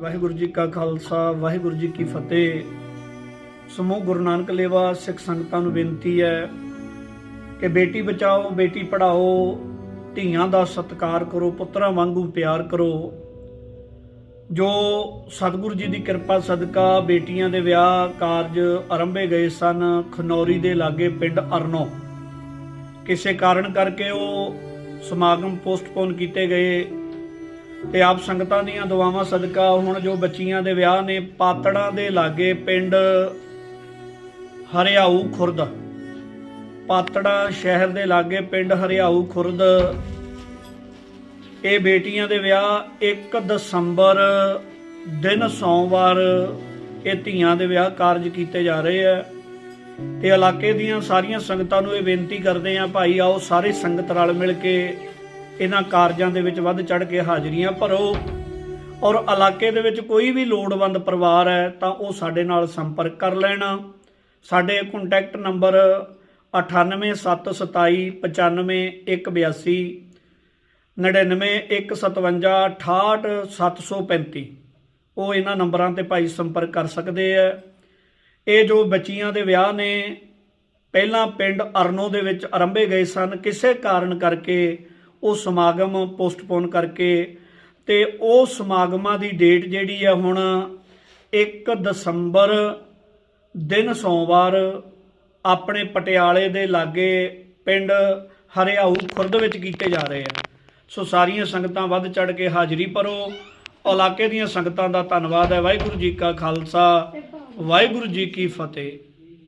ਵਾਹਿਗੁਰੂ ਜੀ ਕਾ ਖਾਲਸਾ, ਵਾਹਿਗੁਰੂ ਜੀ ਕੀ ਫਤਿਹ। ਸਮੂਹ ਗੁਰੂ ਨਾਨਕ ਲੇਵਾ, ਸਿੱਖ ਸੰਗਤਾਂ ਨੂੰ ਬੇਨਤੀ ਹੈ ਕਿ ਬੇਟੀ ਬਚਾਓ, ਬੇਟੀ ਪੜਾਓ ਧੀਆਂ ਦਾ ਸਤਿਕਾਰ ਕਰੋ, ਪੁੱਤਰਾਂ ਵਾਂਗੂ ਪਿਆਰ ਕਰੋ। ਜੋ ਸਤਿਗੁਰੂ ਜੀ ਦੀ ਕਿਰਪਾ ਸਦਕਾ ਬੇਟੀਆਂ ਦੇ ਵਿਆਹ ਕਾਰਜ ਆਰੰਭੇ ਗਏ ਸਨ, ਖਨੌਰੀ ਦੇ ਲਾਗੇ ਪਿੰਡ ਅਰਨੋ। ਕਿਸੇ ਕਾਰਨ ਕਰਕੇ ਉਹ ਸਮਾਗਮ ਪੋਸਟਪੋਨ ਕੀਤੇ ਗਏ। ਤੇ ਆਪ ਸੰਗਤਾਂ ਦੀਆਂ ਦੁਆਵਾਂ ਸਦਕਾ ਹੁਣ ਜੋ ਬੱਚੀਆਂ ਦੇ ਵਿਆਹ ਨੇ, ਪਾਤੜਾਂ ਦੇ ਲਾਗੇ ਪਿੰਡ ਹਰਿਆਊ ਖੁਰਦ। ਪਾਤੜਾ ਸ਼ਹਿਰ ਦੇ ਲਾਗੇ ਪਿੰਡ ਹਰਿਆਊ ਖੁਰਦ। ਇਹ ਬੇਟੀਆਂ ਦੇ ਵਿਆਹ 1 ਦਸੰਬਰ ਦਿਨ ਸੋਮਵਾਰ ਇਹ ਧੀਆਂ ਦੇ ਵਿਆਹ ਕਾਰਜ ਕੀਤੇ ਜਾ ਰਹੇ ਆ। ਤੇ ਇਲਾਕੇ ਦੀਆਂ ਸਾਰੀਆਂ ਸੰਗਤਾਂ ਨੂੰ ਇਹ ਬੇਨਤੀ ਕਰਦੇ ਆ, ਭਾਈ ਆਓ ਸਾਰੇ ਸੰਗਤ ਰਲ ਮਿਲ ਕੇ ਇਹਨਾਂ ਕਾਰਜਾਂ ਦੇ ਵਿੱਚ ਵੱਧ ਚੜ ਕੇ ਹਾਜ਼ਰੀਆਂ ਭਰੋ। ਔਰ ਇਲਾਕੇ ਦੇ ਵਿੱਚ ਕੋਈ ਵੀ ਲੋੜਵੰਦ ਪਰਿਵਾਰ ਹੈ, ਤਾਂ ਉਹ ਸਾਡੇ ਨਾਲ ਸੰਪਰਕ ਕਰ ਲੈਣਾ। ਸਾਡੇ ਕੰਟੈਕਟ ਨੰਬਰ 9877295182 9915568735 ਉਹ ਇਹਨਾਂ ਨੰਬਰਾਂ ਤੇ ਭਾਈ ਸੰਪਰਕ ਕਰ ਸਕਦੇ ਆ ਇਹ ਜੋ ਬੱਚੀਆਂ ਦੇ ਵਿਆਹ ਨੇ, ਪਹਿਲਾਂ ਪਿੰਡ ਅਰਨੋ ਦੇ ਵਿੱਚ ਆਰੰਭੇ ਗਏ ਸਨ, ਕਿਸੇ ਕਾਰਨ ਕਰਕੇ ਉਹ ਸਮਾਗਮ ਪੋਸਟਪੋਨ ਕਰਕੇ ਤੇ ਉਹ ਸਮਾਗਮਾਂ ਦੀ ਡੇਟ ਜਿਹੜੀ ਆ ਹੁਣ 1 ਦਸੰਬਰ ਦਿਨ ਸੋਮਵਾਰ ਆਪਣੇ ਪਟਿਆਲੇ ਦੇ ਲਾਗੇ ਪਿੰਡ ਹਰਿਆਊ ਖੁਰਦ ਵਿੱਚ ਕੀਤੇ ਜਾ ਰਹੇ ਆ। ਸੋ ਸਾਰੀਆਂ ਸੰਗਤਾਂ ਵੱਧ ਚੜ ਕੇ ਹਾਜ਼ਰੀ ਭਰੋ। ਇਲਾਕੇ ਦੀਆਂ ਸੰਗਤਾਂ ਦਾ ਧੰਨਵਾਦ ਹੈ। ਵਾਹਿਗੁਰੂ ਜੀ ਕਾ ਖਾਲਸਾ, ਵਾਹਿਗੁਰੂ ਜੀ ਕੀ ਫਤਿਹ।